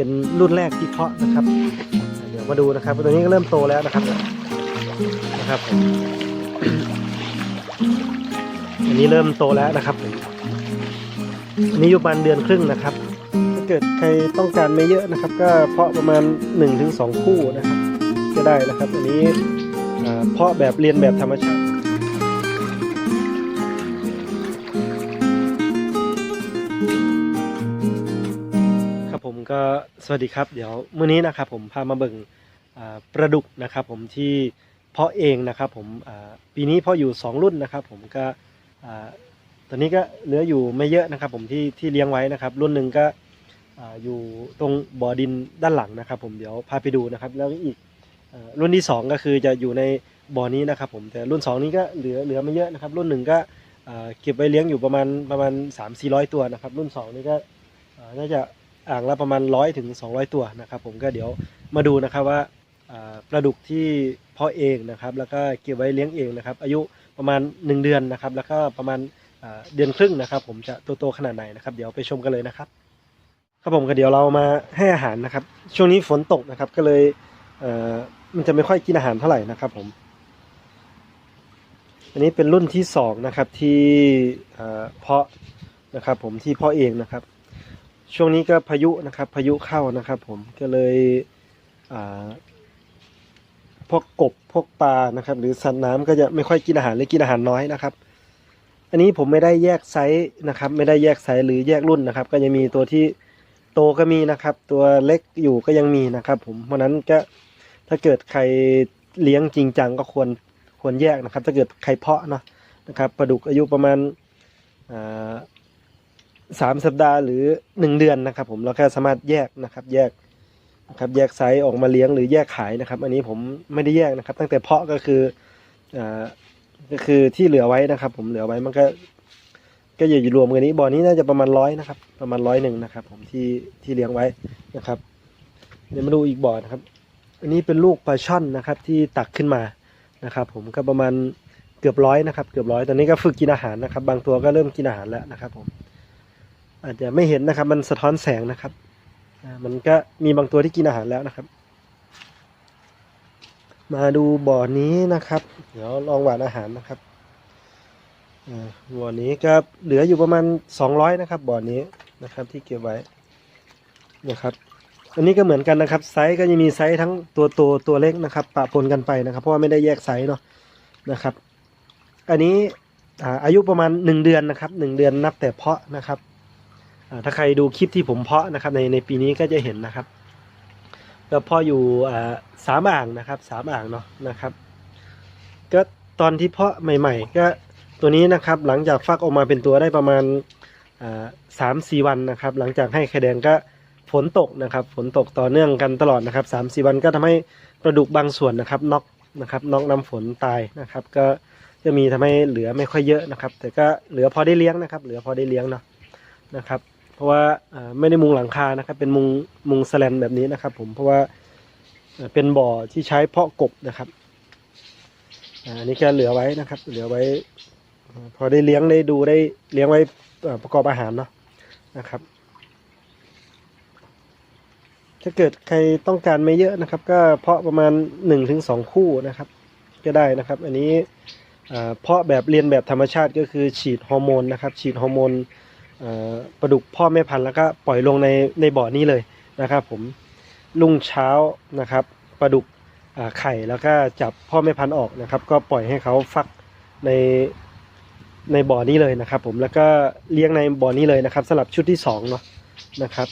เป็นรุ่นแรกที่เพาะนะครับ เดี๋ยวมาดูนะครับตัวนี้ก็เริ่มโตแล้วนะครับนะครับผมอันนี้เริ่มโตแล้วนะครับอันนี้อยู่ประมาณเดือนครึ่งนะครับ ถ้าเกิดใครต้องการไม่เยอะนะครับ ก็เพาะประมาณ 1-2ถึงคู่นะครับ ก็ได้นะครับ อันนี้เพาะแบบเรียนแบบธรรมชาติ ก็สวัสดีครับ เดี๋ยวมื้อนี้นะครับผมพามาเบิ่งปลาดุกนะครับผมที่เพาะเองนะครับผมปีนี้เพาะอยู่ 2 รุ่นนะครับผมก็ตอนนี้ก็เหลืออยู่ไม่เยอะนะครับผมที่ที่เลี้ยงไว้นะครับ รุ่นหนึ่งก็อยู่ตรงบ่อดินด้านหลังนะครับ ผมเดี๋ยวพาไปดูนะครับ แล้วอีกรุ่นที่ 2 ก็คือจะอยู่ในบ่อนี้นะครับผมแต่รุ่น 2 นี้ก็เหลือเหลือไม่เยอะนะครับ รุ่นหนึ่งก็เก็บไว้เลี้ยงอยู่ประมาณประมาณ3-400 ตัวนะครับ รุ่น 2 นี่ก็น่าจะ อ่างละประมาณร้อยถึงสองตัวนะครับผมก็เดี๋ยวมาดูนะครับว่าปลาดุกที่เพาะเองนะครับ แล้วก็เก็บไว้เลี้ยงเองนะครับ อายุประมาณ 1 เดือนนะครับ แล้วก็ประมาณเดือนครึ่งนะครับ ผมจะโตขนาดไหนนะครับ เดี๋ยวไปชมกันเลยนะครับ ครับผมก็เดี๋ยวเรามาให้อาหารนะครับ ช่วงนี้ฝนตกนะครับก็เลยมันจะไม่ค่อยกินอาหารเท่าไหร่นะครับ ผม อันนี้เป็นรุ่นที่สองนะครับที่พ่อเพาะนะครับ ผมที่เพาะเองนะครับ ช่วงนี้ก็พายุนะครับ พายุเข้านะครับผมก็เลยพวกกบพวกปลานะครับ หรือสัตว์น้ำก็จะไม่ค่อยกินอาหารหรือกินอาหารน้อยนะครับ อันนี้ผมไม่ได้แยกไซส์นะครับ ไม่ได้แยกไซส์หรือแยกรุ่นนะครับ ก็ยังมีตัวที่โตก็มีนะครับ ตัวเล็กอยู่ก็ยังมีนะครับ ผมเพราะนั้นก็ถ้าเกิดใครเลี้ยงจริงจังก็ควรควรแยกนะครับ ถ้าเกิดใครเพาะเนาะนะครับปลาดุกอายุประมาณ สามสัปดาห์หรือหนึ่งเดือนนะครับ ผมเราแค่สามารถแยกนะครับ แยกนะครับแยกไซส์ออกมาเลี้ยงหรือแยกขายนะครับ อันนี้ผมไม่ได้แยกนะครับ ตั้งแต่เพาะก็คืออ่าก็คือที่เหลือไว้นะครับ ผมเหลือไว้มันก็ ก็อย่าอยู่รวมกันนี้บ่อนี้น่าจะประมาณร้อยนะครับ ประมาณร้อยหนึ่งนะครับ ผมที่ที่เลี้ยงไว้นะครับเดี๋ยวมาดูอีกบ่อนะครับ อันนี้เป็นลูกปลาช่อนนะครับ ที่ตักขึ้นมานะครับ ผมก็ประมาณเกือบร้อยนะครับ เกือบร้อยตอนนี้ก็ฝึกกินอาหารนะครับ บางตัวก็เริ่มกินอาหารแล้วนะครับ ผม อาจจะไม่เห็นนะครับ มันสะท้อนแสงนะครับมันก็มีบางตัวที่กินอาหารแล้วนะครับ มาดูบ่อนี้นะครับ เดี๋ยวลองหวานอาหารนะครับบ่อนี้ก็เหลืออยู่ประมาณ 200 นะครับ บ่อนี้นะครับ ที่เก็บไว้นะครับ อันนี้ก็เหมือนกันนะครับ ไซส์ก็จะมีไซส์ทั้งตัวโตตัวเล็กนะครับ ปะปนกันไปนะครับ เพราะว่าไม่ได้แยกไซส์เนาะนะครับ อันนี้อายุประมาณ 1 เดือนนะครับ 1 เดือนนับแต่เพาะนะครับ ถ้าใครดูคลิปที่ผมเพาะนะครับในในปีนี้ก็จะเห็นนะครับแล้วพาะอยู่สามอ่างนะครับสามอ่างเนาะนะครับ ก็ตอนที่เพาะใหม่ ๆ ก็ตัวนี้นะครับหลังจากฟักออกมาเป็นตัวได้ประมาณสามสี่วันนะครับ หลังจากให้ไข่แดงก็ฝนตกนะครับ ฝนตกต่อเนื่องกันตลอดนะครับสามสี่วันก็ทำให้ปลาดุกบางส่วนนะครับน็อกนะครับน็อกน้ำฝนตายนะครับ ก็จะมีทำให้เหลือไม่ค่อยเยอะนะครับ แต่ก็เหลือพอได้เลี้ยงนะครับ เหลือพอได้เลี้ยงเนาะนะครับ เพราะว่าไม่ได้มุงหลังคานะครับ เป็นมุงมุงแสแลนแบบนี้นะครับ ผมเพราะว่าเป็นบ่อที่ใช้เพาะกบนะครับอันนี้ก็เหลือไว้นะครับ เหลือไว้ พอได้เลี้ยงได้ดูได้เลี้ยงไว้ประกอบอาหารเนาะนะครับ ถ้าเกิดใครต้องการไม่เยอะนะครับ ก็เพาะประมาณ1นถึงสคู่นะครับ ก็ได้นะครับ อันนี้เพาะแบบเรียนแบบธรรมชาติก็คือฉีดฮอร์โมนนะครับ ฉีดฮอร์โมน ปลาดุกพ่อแม่พันธุ์แล้วก็ปล่อยลงในในบ่อนี้เลยนะครับ ผมรุ่งเช้านะครับปลาดุกอ่าไข่แล้วก็จับพ่อแม่พันธุ์ออกนะครับ ก็ปล่อยให้เขาฟักในในบ่อนี้เลยนะครับ ผมแล้วก็เลี้ยงในบ่อนี้เลยนะครับสำหรับชุดที่สองเนาะนะครับ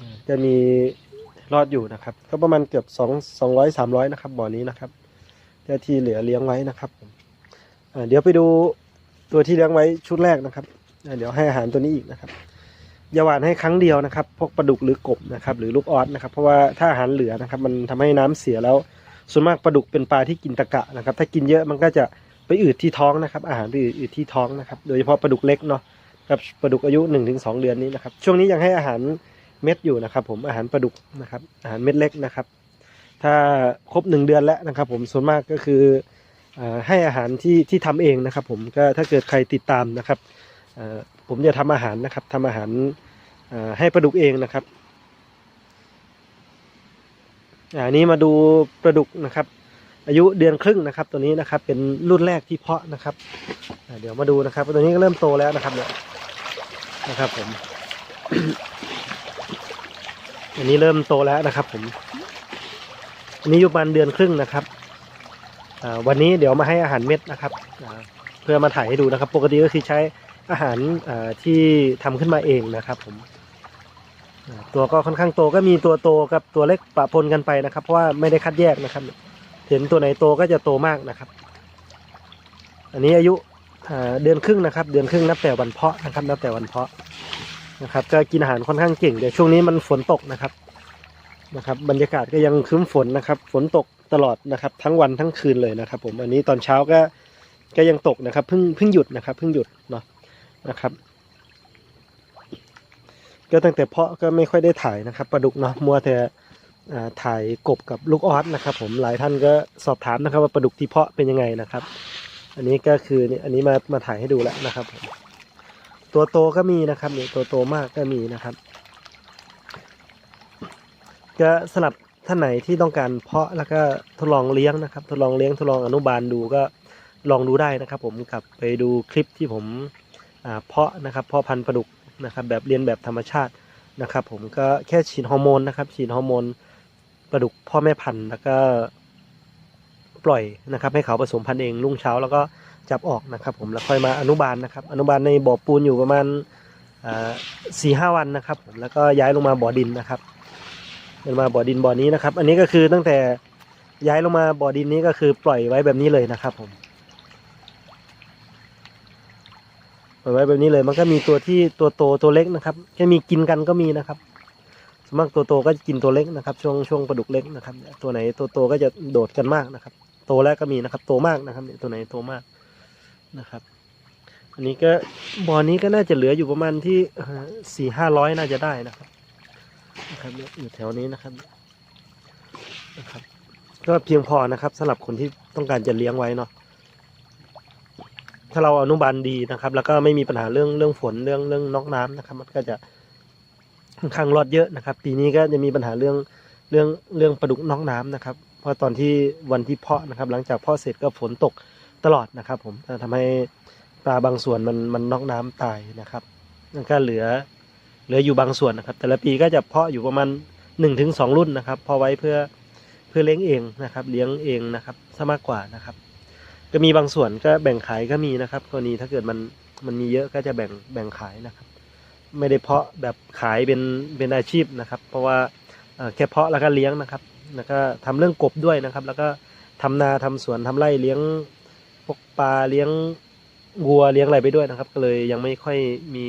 อ่าจะมีรอดอยู่นะครับ ก็ประมาณเกือบสองสองร้อยสามร้อยนะครับบ่อนี้นะครับแต่ที่เหลือเลี้ยงไว้นะครับผมอ่าเดี๋ยวไปดู ตัวที่เลี้ยงไว้ชุดแรกนะครับ เดี๋ยวให้อาหารตัวนี้อีกนะครับอย่าหวานให้ครั้งเดียวนะครับ พวกปลาดุกหรือกบนะครับ หรือลูกออสนะครับ เพราะว่าถ้าอาหารเหลือนะครับ มันทำให้น้ำเสียแล้ว ส่วนมากปลาดุกเป็นปลาที่กินตะกะนะครับ ถ้ากินเยอะมันก็จะไปอืดที่ท้องนะครับ อาหารไปอืดที่ท้องนะครับ โดยเฉพาะปลาดุกเล็กเนาะกับปลาดุกอายุ1นถึงสเดือนนี้นะครับ ช่วงนี้ยังให้อาหารเม็ดอยู่นะครับ ผมอาหารปลาดุกนะครับ อาหารเม็ดเล็กนะครับ ถ้าครบหนึ่งเดือนแล้วนะครับ ผมส่วนมากก็คือ ให้อาหารที่ที่ทำเองนะครับ ผมก็ถ้าเกิดใครติดตามนะครับผมจะทำอาหารนะครับทำอาหารให้ปลาดุกเองนะครับอันนี้มาดูปลาดุกนะครับ อายุเดือนครึ่งนะครับ ตัวนี้นะครับ เป็นรุ่นแรกที่เพาะนะครับเดี๋ยวมาดูนะครับตัวนี้ก็เริ่มโตแล้วนะครับเนี่ยนะครับ ผม อันนี้เริ่มโตแล้วนะครับ ผม อันนี้อยู่ประมาณเดือนครึ่งนะครับ วันนี้เดี๋ยวมาให้อาหารเม็ดนะครับ เพื่อมาถ่ายให้ดูนะครับ ปกติก็คือใช้อาหารที่ทำขึ้นมาเองนะครับ ผมตัวก็ค่อนข้างโตก็มีตัวโตกับตัวเล็กปะปนกันไปนะครับ เพราะว่าไม่ได้คัดแยกนะครับ เห็นตัวไหนโตก็จะโตมากนะครับ อันนี้อายุเดือนครึ่งนะครับ เดือนครึ่งนับแต่วันเพาะนะครับ นับแต่วันเพาะนะครับ ก็กินอาหารค่อนข้างเก่งเดี๋ยวช่วงนี้มันฝนตกนะครับ นะครับ บรรยากาศก็ยังครึ้มฝนนะครับ ฝนตกตลอดนะครับ ทั้งวันทั้งคืนเลยนะครับ ผมอันนี้ตอนเช้าก็ก็ยังตกนะครับเพิ่งเพิ่งหยุดนะครับเพิ่งหยุดเนาะนะครับ ก็ตั้งแต่เพาะก็ไม่ค่อยได้ถ่ายนะครับปลาดุกเนาะมัวแต่อ่าถ่ายกบกับลูกออสนะครับ ผมหลายท่านก็สอบถามนะครับ ว่าปลาดุกที่เพาะเป็นยังไงนะครับ อันนี้ก็คือนี่อันนี้มามาถ่ายให้ดูแล้วนะครับผมตัวโตก็มีนะครับเนี่ยตัวโตมากก็มีนะครับ ก็สำหรับท่านไหนที่ต้องการเพาะแล้วก็ทดลองเลี้ยงนะครับ ทดลองเลี้ยงทดลองอนุบาลดูก็ลองดูได้นะครับ ผมกลับไปดูคลิปที่ผมเพาะนะครับเพาะพันธุ์ปลาดุกนะครับ แบบเรียนแบบธรรมชาตินะครับ ผมก็แค่ฉีดฮอร์โมนนะครับ ฉีดฮอร์โมนปลาดุกพ่อแม่พันธุ์แล้วก็ปล่อยนะครับ ให้เขาผสมพันธุ์เองรุ่งเช้าแล้วก็จับออกนะครับ ผมแล้วค่อยมาอนุบาลนะครับ อนุบาลในบ่อปูนอยู่ประมาณสี่ห้าวันนะครับ ผมแล้วก็ย้ายลงมาบ่อดินนะครับ ลงมาบ่อดินบ่อนี้นะครับ อันนี้ก็คือตั้งแต่ย้ายลงมาบ่อดินนี้ก็คือปล่อยไว้แบบนี้เลยนะครับผมปล่อยไว้แบบนี้เลย มันก็มีตัวที่ตัวโตตัวเล็กนะครับแค่มีกินกันก็มีนะครับส่วนมากตัวโตก็จะกินตัวเล็กนะครับ ช่วงช่วงปลาดุกเล็กนะครับ ตัวไหนตัวโตก็จะโดดกันมากนะครับ โตแล้วก็มีนะครับ โตมากนะครับตัวไหนโตมากนะครับ อันนี้ก็บ่อนี้ก็น่าจะเหลืออยู่ประมาณที่สี่ห้าร้อยน่าจะได้นะครับ นะครับอยู่แถวนี้นะครับนะครับก็เพียงพอนะครับสำหรับคนที่ต้องการจะเลี้ยงไว้เนาะถ้าเราอนุบาลดีนะครับ แล้วก็ไม่มีปัญหาเรื่องเรื่องฝนเรื่องเรื่องนอกน้ำนะครับ มันก็จะค่อนข้างรอดเยอะนะครับ ปีนี้ก็จะมีปัญหาเรื่องเรื่องเรื่องปลาดุกนอกน้ำนะครับ เพราะตอนที่วันที่เพาะนะครับ หลังจากเพาะเสร็จก็ฝนตกตลอดนะครับ ผมทำให้ปลาบางส่วนมันมันนอกน้ำตายนะครับก็เหลือ เหลืออยู่บางส่วนนะครับ แต่ละปีก็จะเพาะอยู่ประมาณหนึ่งถึงสองรุ่นนะครับเพาะไว้เพื่อเพื่อเลี้ยงเองนะครับ เลี้ยงเองนะครับซะมากกว่านะครับ ก็มีบางส่วนก็แบ่งขายก็มีนะครับกรณีถ้าเกิดมันมันมีเยอะก็จะแบ่งแบ่งขายนะครับ ไม่ได้เพาะแบบขายเป็นเป็นอาชีพนะครับ เพราะว่าแค่เพาะแล้วก็เลี้ยงนะครับแล้วก็ทำเรื่องกบด้วยนะครับ แล้วก็ทำนาทำสวนทำไร่เลี้ยงพวกปลาเลี้ยงวัวเลี้ยงอะไรไปด้วยนะครับ ก็เลยยังไม่ค่อยมี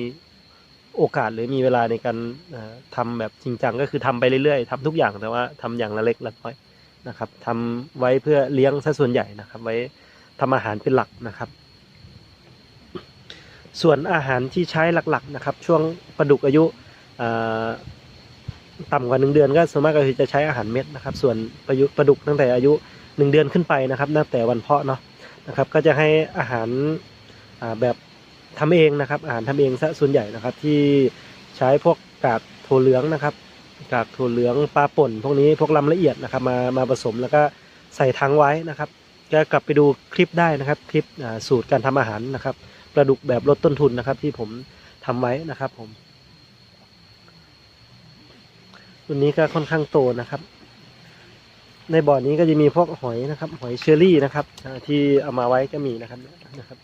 โอกาสหรือมีเวลาในการเอ่อทำแบบจริงจังก็คือทำไปเรื่อยๆทำทุกอย่างแต่ว่าทำอย่างละเล็กละน้อยนะครับทำไว้เพื่อเลี้ยงซะส่วนใหญ่นะครับ ไว้ทำอาหารเป็นหลักนะครับ ส่วนอาหารที่ใช้หลักๆนะครับ ช่วงปลาดุกอายุต่ำกว่าหนึ่งเดือนก็ส่วนมากก็คือจะใช้อาหารเม็ดนะครับ ส่วนปลายุปลาดุกตั้งแต่อายุหนึ่งเดือนขึ้นไปนะครับตั้งแต่วันเพาะเนาะนะครับ ก็จะให้อาหารแบบ ทำเองนะครับ อาหารทำเองซะส่วนใหญ่นะครับ ที่ใช้พวกกากถั่วเหลืองนะครับกากถั่วเหลืองปลาป่น พวกนี้พวกลำละเอียดนะครับมามาผสมแล้วก็ใส่ถังไว้นะครับก็กลับไปดูคลิปได้นะครับ คลิปสูตรการทำอาหารนะครับปลาดุกแบบลดต้นทุนนะครับ ที่ผมทำไว้นะครับผมตัวนี้ก็ค่อนข้างโตนะครับ ในบ่อนี้ก็จะมีพวกหอยนะครับ หอยเชอรี่นะครับที่เอามาไว้ก็มีนะครับนะครับ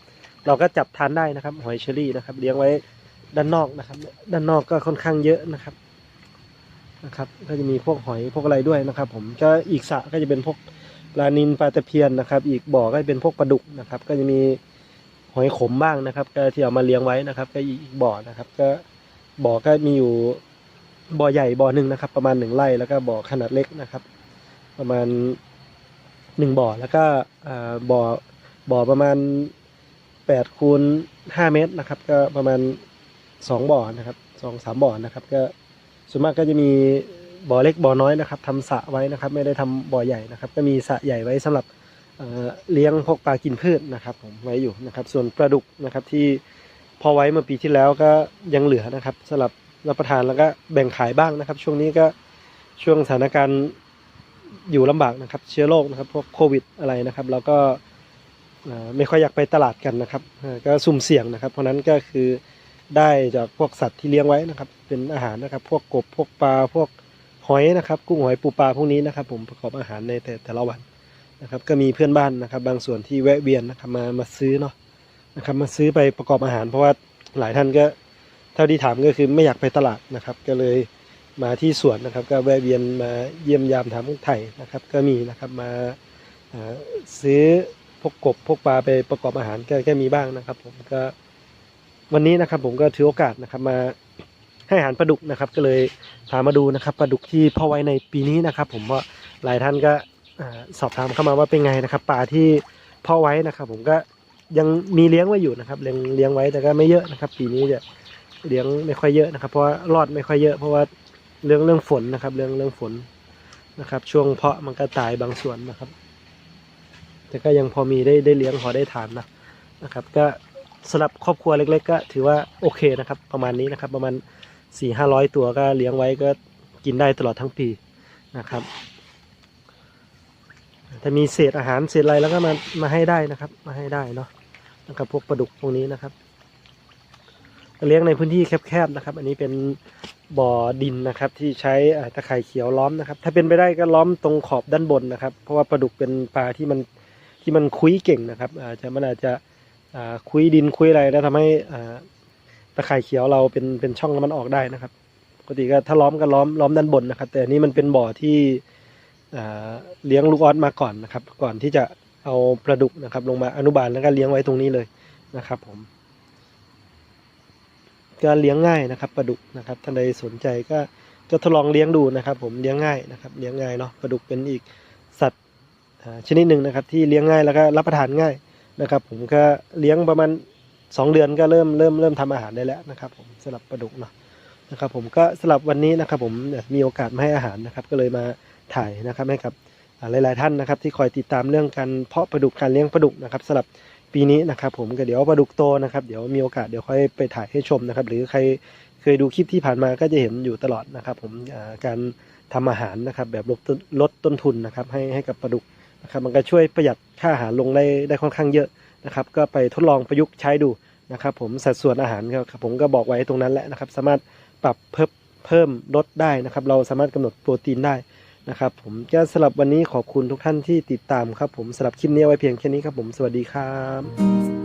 เราก็จับทานได้นะครับ หอยเชอรี่นะครับ เลี้ยงไว้ด้านนอกนะครับ ด้านนอกก็ค่อนข้างเยอะนะครับนะครับ ก็จะมีพวกหอยพวกอะไรด้วยนะครับ ผมก็อีกสระก็จะเป็นพวกปลานินปลาตะเพียนนะครับ อีกบ่อก็จะเป็นพวกปลาดุกนะครับ ก็จะมีหอยขมบ้างนะครับ ก็ที่เอามาเลี้ยงไว้นะครับ ก็อีกบ่อนะครับ ก็บ่อก็มีอยู่บ่อใหญ่บ่อหนึ่งนะครับ ประมาณหนึ่งไร่แล้วก็บ่อขนาดเล็กนะครับ ประมาณหนึ่งบ่อแล้วก็อ่าบ่อบ่อประมาณ แปดคูณห้าเมตรนะครับ ก็ประมาณสองบ่อนะครับสองสามบ่อนะครับ ก็ส่วนมากก็จะมีบ่อเล็กบ่อน้อยนะครับทำสระไว้นะครับ ไม่ได้ทำบ่อใหญ่นะครับ ก็มีสระใหญ่ไว้สำหรับเเลี้ยงพวกปลากินพืชนะครับ ผมไว้อยู่นะครับ ส่วนปลาดุกนะครับที่พอไว้เมื่อปีที่แล้วก็ยังเหลือนะครับสำหรับรับประทานแล้วก็แบ่งขายบ้างนะครับ ช่วงนี้ก็ช่วงสถานการณ์อยู่ลำบากนะครับ เชื้อโรคนะครับ พวกโควิดอะไรนะครับ แล้วก็ ไม่ค่อยอยากไปตลาดกันนะครับก็สุ่มเสี่ยงนะครับ เพราะนั้นก็คือได้จากพวกสัตว์ที่เลี้ยงไว้นะครับ เป็นอาหารนะครับ พวกกบพวกปลาพวกหอยนะครับ กุ้งหอยปูปลาพวกนี้นะครับ ผมประกอบอาหารในแต่แต่ละวันนะครับ ก็มีเพื่อนบ้านนะครับ บางส่วนที่แวะเวียนนะครับมามาซื้อเนาะนะครับ มาซื้อไปประกอบอาหาร เพราะว่าหลายท่านก็เท่าที่ถามก็คือไม่อยากไปตลาดนะครับ ก็เลยมาที่สวนนะครับ ก็แวะเวียนมาเยี่ยมยามถามไถ่นะครับ ก็มีนะครับมาซื้อ พวกกบพวกปลาไปประกอบอาหารก็ก็มีบ้างนะครับ ผมก็วันนี้นะครับ ผมก็ถือโอกาสนะครับมาให้อาหารปลาดุกนะครับ ก็เลยพามาดูนะครับปลาดุกที่พ่อไว้ในปีนี้นะครับ ผมว่าหลายท่านก็สอบถามเข้ามาว่าเป็นไงนะครับปลาที่พ่อไว้นะครับ ผมก็ยังมีเลี้ยงไว้อยู่นะครับเลี้ยงเลี้ยงไว้แต่ก็ไม่เยอะนะครับ ปีนี้จะเลี้ยงไม่ค่อยเยอะนะครับ เพราะว่ารอดไม่ค่อยเยอะ เพราะว่าเรื่องเรื่องฝนนะครับ เรื่องเรื่องฝนนะครับ ช่วงเพาะมันก็ตายบางส่วนนะครับ แต่ก็ยังพอมีได้ได้เลี้ยงพอได้ทานนะนะครับ ก็สำหรับครอบครัวเล็ก ๆ ก็ถือว่าโอเคนะครับ ประมาณนี้นะครับ ประมาณสี่ห้าร้อยตัวก็เลี้ยงไว้ก็กินได้ตลอดทั้งปีนะครับถ้ามีเศษอาหารเศษอะไรแล้วก็มามาให้ได้นะครับ มาให้ได้เนาะนะครับพวกปลาดุกพวกนี้นะครับ เลี้ยงในพื้นที่แคบๆนะครับ อันนี้เป็นบ่อดินนะครับที่ใช้ตะไคร่เขียวล้อมนะครับ ถ้าเป็นไปได้ก็ล้อมตรงขอบด้านบนนะครับ เพราะว่าปลาดุกเป็นปลาที่มัน ที่มันคุยเก่งนะครับ อาจจะมันอาจจะคุยดินคุยอะไรแล้วทำให้ตะไคร่เขียวเราเป็นเป็นช่องแล้วมันออกได้นะครับปกติก็ถ้าล้อมก็ล้อมล้อมด้านบนนะครับ แต่นี้มันเป็นบ่อที่เลี้ยงลูกออสมาก่อนนะครับ ก่อนที่จะเอาปลาดุกนะครับ ลงมาอนุบาลแล้วก็เลี้ยงไว้ตรงนี้เลยนะครับผมก็เลี้ยงง่ายนะครับปลาดุกนะครับท่านใดสนใจก็ก็ทดลองเลี้ยงดูนะครับ ผมเลี้ยงง่ายนะครับ เลี้ยงง่ายเนาะปลาดุกเป็นอีก ชนิดหนึ่งนะครับที่เลี้ยงง่ายแล้วก็รับประทานง่ายนะครับ ผมก็เลี้ยงประมาณสองเดือนก็เริ่มเริ่มเริ่มทำอาหารได้แล้วนะครับ ผมสำหรับปลาดุกเนาะนะครับผมก็สำหรับวันนี้นะครับผมมีโอกาสมาให้อาหารนะครับ ก็เลยมาถ่ายนะครับให้กับหลาย ๆ ท่านนะครับที่คอยติดตามเรื่องการเพาะปลาดุกการเลี้ยงปลาดุกนะครับสำหรับปีนี้นะครับ ผมก็เดี๋ยวปลาดุกโตนะครับเดี๋ยวมีโอกาสเดี๋ยวค่อยไปถ่ายให้ชมนะครับ หรือใครเคยดูคลิปที่ผ่านมาก็จะเห็นอยู่ตลอดนะครับ ผมการทำอาหารนะครับแบบลดลดต้นทุนนะครับให้ให้กับปลาดุก นะครับมันก็ช่วยประหยัดค่าอาหารลงได้ได้ค่อนข้างเยอะนะครับ ก็ไปทดลองประยุกต์ใช้ดูนะครับ ผมสัดส่วนอาหารครับผมก็บอกไว้ตรงนั้นแหละนะครับ สามารถปรับเพิ่มเพิ่มลดได้นะครับ เราสามารถกำหนดโปรตีนได้นะครับ ผมก็สำหรับวันนี้ขอบคุณทุกท่านที่ติดตามครับ ผมสำหรับคลิปนี้ไว้เพียงแค่นี้ครับผมสวัสดีครับ